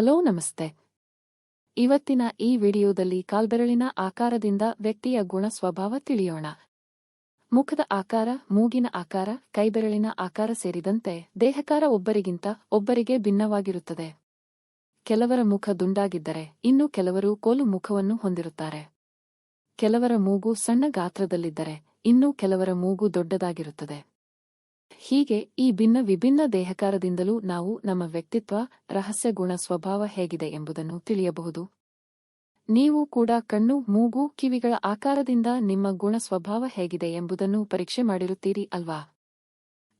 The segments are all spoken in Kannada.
ಹಲೋ, ನಮಸ್ತೆ. ಇವತ್ತಿನ ಈ ವಿಡಿಯೋದಲ್ಲಿ ಕಾಲ್ಬೆರಳಿನ ಆಕಾರದಿಂದ ವ್ಯಕ್ತಿಯ ಗುಣ ಸ್ವಭಾವ ತಿಳಿಯೋಣ. ಮುಖದ ಆಕಾರ, ಮೂಗಿನ ಆಕಾರ, ಕೈಬೆರಳಿನ ಆಕಾರ ಸೇರಿದಂತೆ ದೇಹಕಾರ ಒಬ್ಬರಿಗಿಂತ ಒಬ್ಬರಿಗೆ ಭಿನ್ನವಾಗಿರುತ್ತದೆ. ಕೆಲವರ ಮುಖ ದುಂಡಾಗಿದ್ದರೆ ಇನ್ನು ಕೆಲವರು ಕೋಲು ಮುಖವನ್ನು ಹೊಂದಿರುತ್ತಾರೆ. ಕೆಲವರ ಮೂಗು ಸಣ್ಣ ಗಾತ್ರದಲ್ಲಿದ್ದರೆ ಇನ್ನೂ ಕೆಲವರ ಮೂಗು ದೊಡ್ಡದಾಗಿರುತ್ತದೆ. ಹೀಗೆ ಈ ಭಿನ್ನ ವಿಭಿನ್ನ ದೇಹಕಾರದಿಂದಲೂ ನಾವು ನಮ್ಮ ವ್ಯಕ್ತಿತ್ವ, ರಹಸ್ಯ ಗುಣ ಸ್ವಭಾವ ಹೇಗಿದೆ ಎಂಬುದನ್ನು ತಿಳಿಯಬಹುದು. ನೀವು ಕೂಡ ಕಣ್ಣು, ಮೂಗು, ಕಿವಿಗಳ ಆಕಾರದಿಂದ ನಿಮ್ಮ ಗುಣ ಸ್ವಭಾವ ಹೇಗಿದೆ ಎಂಬುದನ್ನು ಪರೀಕ್ಷೆ ಮಾಡಿರುತ್ತೀರಿ ಅಲ್ವಾ?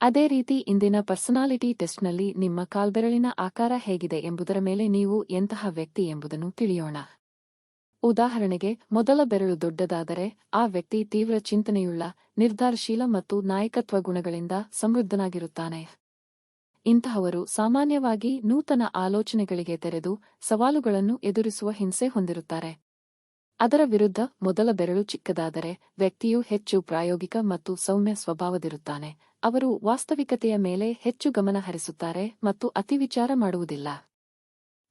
ಅದೇ ರೀತಿ ಇಂದಿನ ಪರ್ಸನಾಲಿಟಿ ಟೆಸ್ಟ್ನಲ್ಲಿ ನಿಮ್ಮ ಕಾಲ್ಬೆರಳಿನ ಆಕಾರ ಹೇಗಿದೆ ಎಂಬುದರ ಮೇಲೆ ನೀವು ಎಂತಹ ವ್ಯಕ್ತಿ ಎಂಬುದನ್ನು ತಿಳಿಯೋಣ. ಉದಾಹರಣೆಗೆ, ಮೊದಲ ಬೆರಳು ದೊಡ್ಡದಾದರೆ, ಆ ವ್ಯಕ್ತಿ ತೀವ್ರ ಚಿಂತನೆಯುಳ್ಳ, ನಿರ್ಧಾರಶೀಲ ಮತ್ತು ನಾಯಕತ್ವ ಗುಣಗಳಿಂದ ಸಮೃದ್ಧನಾಗಿರುತ್ತಾನೆ. ಇಂತಹವರು ಸಾಮಾನ್ಯವಾಗಿ ನೂತನ ಆಲೋಚನೆಗಳಿಗೆ ತೆರೆದು, ಸವಾಲುಗಳನ್ನು ಎದುರಿಸುವ ಹಿಂಸೆ ಹೊಂದಿರುತ್ತಾರೆ. ಅದರ ವಿರುದ್ಧ ಮೊದಲ ಬೆರಳು ಚಿಕ್ಕದಾದರೆ, ವ್ಯಕ್ತಿಯು ಹೆಚ್ಚು ಪ್ರಾಯೋಗಿಕ ಮತ್ತು ಸೌಮ್ಯ ಸ್ವಭಾವದಿರುತ್ತಾನೆ. ಅವರು ವಾಸ್ತವಿಕತೆಯ ಮೇಲೆ ಹೆಚ್ಚು ಗಮನ ಹರಿಸುತ್ತಾರೆ ಮತ್ತು ಅತಿವಿಚಾರ ಮಾಡುವುದಿಲ್ಲ.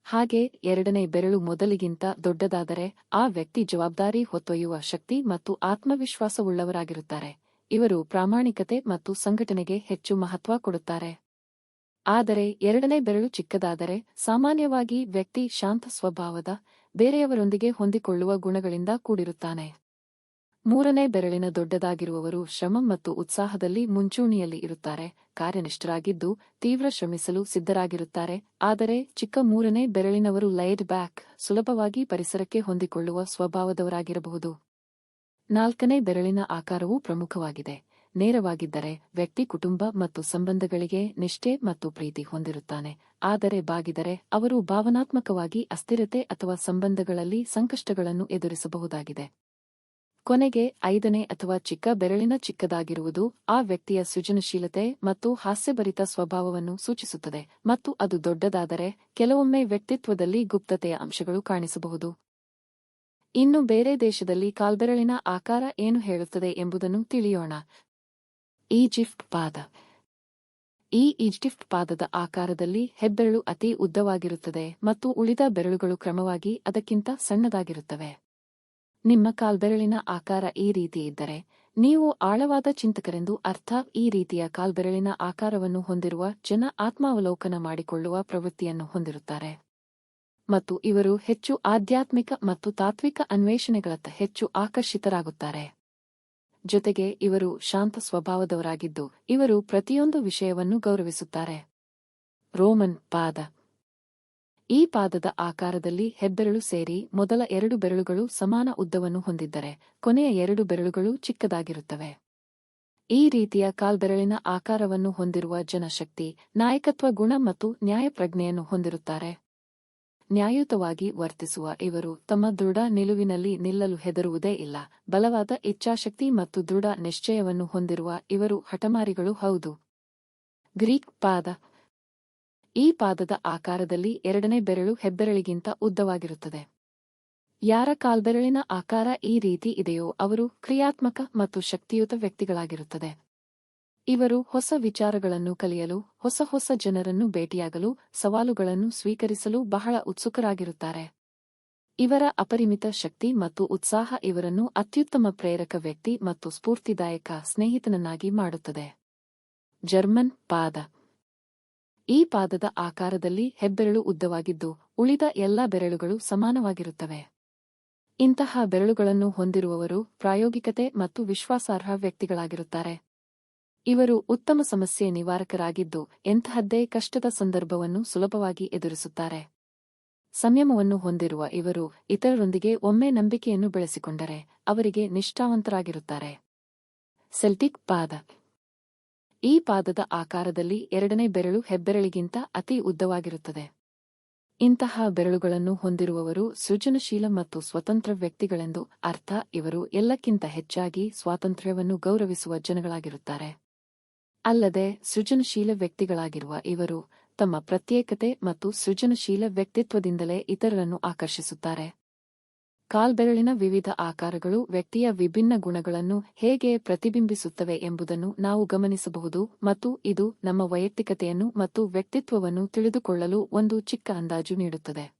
ಹಾಗೆ ಎರಡನೇ ಬೆರಳು ಮೊದಲಿಗಿಂತ ದೊಡ್ಡದಾದರೆ ಆ ವ್ಯಕ್ತಿ ಜವಾಬ್ದಾರಿ ಹೊತ್ತೊಯ್ಯುವ ಶಕ್ತಿ ಮತ್ತು ಆತ್ಮವಿಶ್ವಾಸವುಳ್ಳವರಾಗಿರುತ್ತಾರೆ. ಇವರು ಪ್ರಾಮಾಣಿಕತೆ ಮತ್ತು ಸಂಘಟನೆಗೆ ಹೆಚ್ಚು ಮಹತ್ವ ಕೊಡುತ್ತಾರೆ. ಆದರೆ ಎರಡನೇ ಬೆರಳು ಚಿಕ್ಕದಾದರೆ ಸಾಮಾನ್ಯವಾಗಿ ವ್ಯಕ್ತಿ ಶಾಂತ ಸ್ವಭಾವದ, ಬೇರೆಯವರೊಂದಿಗೆ ಹೊಂದಿಕೊಳ್ಳುವ ಗುಣಗಳಿಂದ ಕೂಡಿರುತ್ತಾನೆ. ಮೂರನೇ ಬೆರಳಿನ ದೊಡ್ಡದಾಗಿರುವವರು ಶ್ರಮ ಮತ್ತು ಉತ್ಸಾಹದಲ್ಲಿ ಮುಂಚೂಣಿಯಲ್ಲಿ ಇರುತ್ತಾರೆ, ಕಾರ್ಯನಿಷ್ಠರಾಗಿದ್ದು ತೀವ್ರ ಶ್ರಮಿಸಲು ಸಿದ್ಧರಾಗಿರುತ್ತಾರೆ, ಆದರೆ ಚಿಕ್ಕ ಮೂರನೇ ಬೆರಳಿನವರು ಲೈಡ್ ಬ್ಯಾಕ್ ಸುಲಭವಾಗಿ ಪರಿಸರಕ್ಕೆ ಹೊಂದಿಕೊಳ್ಳುವ ಸ್ವಭಾವದವರಾಗಿರಬಹುದು. ನಾಲ್ಕನೇ ಬೆರಳಿನ ಆಕಾರವು ಪ್ರಮುಖವಾಗಿದೆ. ನೇರವಾಗಿದ್ದರೆ ವ್ಯಕ್ತಿ ಕುಟುಂಬ ಮತ್ತು ಸಂಬಂಧಗಳಿಗೆ ನಿಷ್ಠೆ ಮತ್ತು ಪ್ರೀತಿ ಹೊಂದಿರುತ್ತಾನೆ, ಆದರೆ ಬಾಗಿದರೆ ಅವರು ಭಾವನಾತ್ಮಕವಾಗಿ ಅಸ್ಥಿರತೆ ಅಥವಾ ಸಂಬಂಧಗಳಲ್ಲಿ ಸಂಕಷ್ಟಗಳನ್ನು ಎದುರಿಸಬಹುದಾಗಿದೆ. ಕೊನೆಗೆ ಐದನೇ ಅಥವಾ ಚಿಕ್ಕ ಬೆರಳಿನ ಚಿಕ್ಕದಾಗಿರುವುದು ಆ ವ್ಯಕ್ತಿಯ ಸೃಜನಶೀಲತೆ ಮತ್ತು ಹಾಸ್ಯಭರಿತ ಸ್ವಭಾವವನ್ನು ಸೂಚಿಸುತ್ತದೆ ಮತ್ತು ಅದು ದೊಡ್ಡದಾದರೆ ಕೆಲವೊಮ್ಮೆ ವ್ಯಕ್ತಿತ್ವದಲ್ಲಿ ಗುಪ್ತತೆಯ ಅಂಶಗಳು ಕಾಣಿಸಬಹುದು. ಇನ್ನು ಬೇರೆ ದೇಶದಲ್ಲಿ ಕಾಲ್ಬೆರಳಿನ ಆಕಾರ ಏನು ಹೇಳುತ್ತದೆ ಎಂಬುದನ್ನು ತಿಳಿಯೋಣ. ಈಜಿಫ್ಟ್ ಪಾದ. ಈ ಈಜಿಪ್ಟ್ ಪಾದದ ಆಕಾರದಲ್ಲಿ ಹೆಬ್ಬೆರಳು ಅತಿ ಉದ್ದವಾಗಿರುತ್ತದೆ ಮತ್ತು ಉಳಿದ ಬೆರಳುಗಳು ಕ್ರಮವಾಗಿ ಅದಕ್ಕಿಂತ ಸಣ್ಣದಾಗಿರುತ್ತವೆ. ನಿಮ್ಮ ಕಾಲ್ಬೆರಳಿನ ಆಕಾರ ಈ ರೀತಿ ಇದ್ದರೆ, ನೀವು ಆಳವಾದ ಚಿಂತಕರೆಂದು ಅರ್ಥ ಈ ರೀತಿಯ ಕಾಲ್ಬೆರಳಿನ ಆಕಾರವನ್ನು ಹೊಂದಿರುವ ಜನ ಆತ್ಮಾವಲೋಕನ ಮಾಡಿಕೊಳ್ಳುವ ಪ್ರವೃತ್ತಿಯನ್ನು ಹೊಂದಿರುತ್ತಾರೆ. ಮತ್ತು ಇವರು ಹೆಚ್ಚು ಆಧ್ಯಾತ್ಮಿಕ ಮತ್ತು ತಾತ್ವಿಕ ಅನ್ವೇಷಣೆಗಳತ್ತ ಹೆಚ್ಚು ಆಕರ್ಷಿತರಾಗುತ್ತಾರೆ. ಜೊತೆಗೆ ಇವರು ಶಾಂತ ಸ್ವಭಾವದವರಾಗಿದ್ದು, ಇವರು ಪ್ರತಿಯೊಂದು ವಿಷಯವನ್ನು ಗೌರವಿಸುತ್ತಾರೆ. ರೋಮನ್ ಪಾದ ಈ ಪಾದದ ಆಕಾರದಲ್ಲಿ ಹೆಬ್ಬೆರಳು ಸೇರಿ ಮೊದಲ ಎರಡು ಬೆರಳುಗಳು ಸಮಾನ ಉದ್ದವನ್ನು ಹೊಂದಿದ್ದರೆ ಕೊನೆಯ ಎರಡು ಬೆರಳುಗಳು ಚಿಕ್ಕದಾಗಿರುತ್ತವೆ. ಈ ರೀತಿಯ ಕಾಲ್ಬೆರಳಿನ ಆಕಾರವನ್ನು ಹೊಂದಿರುವ ಜನಶಕ್ತಿ, ನಾಯಕತ್ವ ಗುಣ ಮತ್ತು ನ್ಯಾಯಪ್ರಜ್ಞೆಯನ್ನು ಹೊಂದಿರುತ್ತಾರೆ. ನ್ಯಾಯಯುತವಾಗಿ ವರ್ತಿಸುವ ಇವರು ತಮ್ಮ ದೃಢ ನಿಲುವಿನಲ್ಲಿ ನಿಲ್ಲಲು ಹೆದರುವುದೇ ಇಲ್ಲ. ಬಲವಾದ ಇಚ್ಛಾಶಕ್ತಿ ಮತ್ತು ದೃಢ ನಿಶ್ಚಯವನ್ನು ಹೊಂದಿರುವ ಇವರು ಹಠಮಾರಿಗಳು ಹೌದು. ಗ್ರೀಕ್ ಪಾದ ಈ ಪಾದದ ಆಕಾರದಲ್ಲಿ ಎರಡನೇ ಬೆರಳು ಹೆಬ್ಬೆರಳಿಗಿಂತ ಉದ್ದವಾಗಿರುತ್ತದೆ. ಯಾರ ಕಾಲ್ಬೆರಳಿನ ಆಕಾರ ಈ ರೀತಿ ಇದೆಯೋ ಅವರು ಕ್ರಿಯಾತ್ಮಕ ಮತ್ತು ಶಕ್ತಿಯುತ ವ್ಯಕ್ತಿಗಳಾಗಿರುತ್ತದೆ. ಇವರು ಹೊಸ ವಿಚಾರಗಳನ್ನು ಕಲಿಯಲು, ಹೊಸ ಹೊಸ ಜನರನ್ನು ಭೇಟಿಯಾಗಲು, ಸವಾಲುಗಳನ್ನು ಸ್ವೀಕರಿಸಲು ಬಹಳ ಉತ್ಸುಕರಾಗಿರುತ್ತಾರೆ. ಇವರ ಅಪರಿಮಿತ ಶಕ್ತಿ ಮತ್ತು ಉತ್ಸಾಹ ಇವರನ್ನು ಅತ್ಯುತ್ತಮ ಪ್ರೇರಕ ವ್ಯಕ್ತಿ ಮತ್ತು ಸ್ಫೂರ್ತಿದಾಯಕ ಸ್ನೇಹಿತನನ್ನಾಗಿ ಮಾಡುತ್ತದೆ. ಜರ್ಮನ್ ಪಾದ ಈ ಪಾದದ ಆಕಾರದಲ್ಲಿ ಹೆಬ್ಬೆರಳು ಉದ್ದವಾಗಿದ್ದು ಉಳಿದ ಎಲ್ಲಾ ಬೆರಳುಗಳು ಸಮಾನವಾಗಿರುತ್ತವೆ. ಇಂತಹ ಬೆರಳುಗಳನ್ನು ಹೊಂದಿರುವವರು ಪ್ರಾಯೋಗಿಕತೆ ಮತ್ತು ವಿಶ್ವಾಸಾರ್ಹ ವ್ಯಕ್ತಿಗಳಾಗಿರುತ್ತಾರೆ. ಇವರು ಉತ್ತಮ ಸಮಸ್ಯೆ ನಿವಾರಕರಾಗಿದ್ದು ಎಂತಹದ್ದೇ ಕಷ್ಟದ ಸಂದರ್ಭವನ್ನು ಸುಲಭವಾಗಿ ಎದುರಿಸುತ್ತಾರೆ. ಸಂಯಮವನ್ನು ಹೊಂದಿರುವ ಇವರು ಇತರರೊಂದಿಗೆ ಒಮ್ಮೆ ನಂಬಿಕೆಯನ್ನು ಬೆಳೆಸಿಕೊಂಡರೆ ಅವರಿಗೆ ನಿಷ್ಠಾವಂತರಾಗಿರುತ್ತಾರೆ. ಸೆಲ್ಟಿಕ್ ಪಾದ ಈ ಪಾದದ ಆಕಾರದಲ್ಲಿ ಎರಡನೇ ಬೆರಳು ಹೆಬ್ಬೆರಳಿಗಿಂತ ಅತಿ ಉದ್ದವಾಗಿರುತ್ತದೆ. ಇಂತಹ ಬೆರಳುಗಳನ್ನು ಹೊಂದಿರುವವರು ಸೃಜನಶೀಲ ಮತ್ತು ಸ್ವತಂತ್ರ ವ್ಯಕ್ತಿಗಳೆಂದು ಅರ್ಥ ಇವರು ಎಲ್ಲಕ್ಕಿಂತ ಹೆಚ್ಚಾಗಿ ಸ್ವಾತಂತ್ರ್ಯವನ್ನು ಗೌರವಿಸುವ ಜನಗಳಾಗಿರುತ್ತಾರೆ. ಅಲ್ಲದೆ ಸೃಜನಶೀಲ ವ್ಯಕ್ತಿಗಳಾಗಿರುವ ಇವರು ತಮ್ಮ ಪ್ರತ್ಯೇಕತೆ ಮತ್ತು ಸೃಜನಶೀಲ ವ್ಯಕ್ತಿತ್ವದಿಂದಲೇ ಇತರರನ್ನು ಆಕರ್ಷಿಸುತ್ತಾರೆ. ಕಾಲ್ಬೆರಳಿನ ವಿವಿಧ ಆಕಾರಗಳು ವ್ಯಕ್ತಿಯ ವಿಭಿನ್ನ ಗುಣಗಳನ್ನು ಹೇಗೆ ಪ್ರತಿಬಿಂಬಿಸುತ್ತವೆ ಎಂಬುದನ್ನು ನಾವು ಗಮನಿಸಬಹುದು ಮತ್ತು ಇದು ನಮ್ಮ ವೈಯಕ್ತಿಕತೆಯನ್ನು ಮತ್ತು ವ್ಯಕ್ತಿತ್ವವನ್ನು ತಿಳಿದುಕೊಳ್ಳಲು ಒಂದು ಚಿಕ್ಕ ಅಂದಾಜು ನೀಡುತ್ತದೆ.